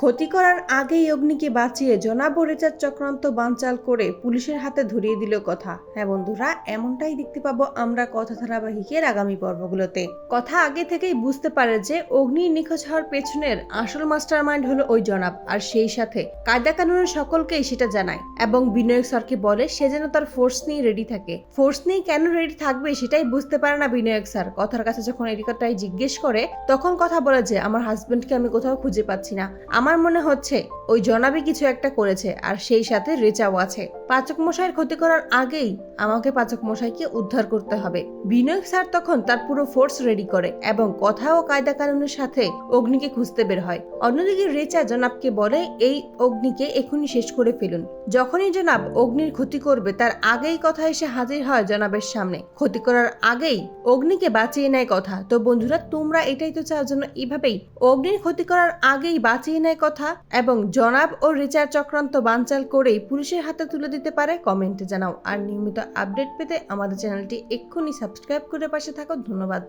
ক্ষতি করার আগেই অগ্নিকে বাঁচিয়ে জনাব ও চক্রান্ত বানচাল করে পুলিশের হাতে ধরিয়ে দিল কথা। হ্যাঁ বন্ধুরা, এমনটাই দেখতে পাবো আমরা কথা ধারাবাহিকের আগামী পর্বগুলোতে। কথা আগে থেকেই বুঝতে পারে যে অগ্নির নিখোঁজ হওয়ার পেছনের আসল মাস্টার মাইন্ড হলো ওই জনাব, আর সেই সাথে কায়দা কানুনের সকলকেই সেটা জানায়, এবং বিনয়ক স্যারকে বলে সে যেন তার ফোর্স নিয়ে রেডি থাকে। ফোর্স নিয়ে কেন রেডি থাকবে সেটাই বুঝতে পারে না বিনয়ক স্যার। কথার কাছে যখন এই কথাটাই জিজ্ঞেস করে, তখন কথা বলে যে, আমার হাজবেন্ডকে আমি কোথাও খুঁজে পাচ্ছি না। আমার মনে হচ্ছে ওই জনাবি কিছু একটা করেছে আর সেই সাথে রেচাও আছে। পাচক মশাইয়ের ক্ষতি করার আগেই আমাকে পাচক মশাইকে উদ্ধার করতে হবে। বিনয় স্যার তখন তার পুরো ফোর্স রেডি করে এবং কথা ও কায়দা কানুনের সাথে অগ্নিকে খুঁজতে বের হয়। অন্যদিকে রেচা জনাবকে বলে, এই অগ্নিকে এখনই শেষ করে ফেলুন। যখনই জনাব অগ্নির ক্ষতি করবে, তার আগেই কথা এসে হাজির হয় জনাবের সামনে। ক্ষতি করার আগেই অগ্নিকে বাঁচিয়ে নেয় কথা। তো বন্ধুরা, তোমরা এটাই তো চাও জন্য এইভাবেই অগ্নির ক্ষতি করার আগেই বাঁচিয়ে নেয় কথা এবং জনাব ও রিচার চক্রান্ত বানচাল করেই পুলিশের হাতে তুলে দিতে পারে কমেন্টে জানাও। আর নিয়মিত আপডেট পেতে আমাদের চ্যানেলটি এক্ষুনি সাবস্ক্রাইব করে পাশে থাকো। ধন্যবাদ।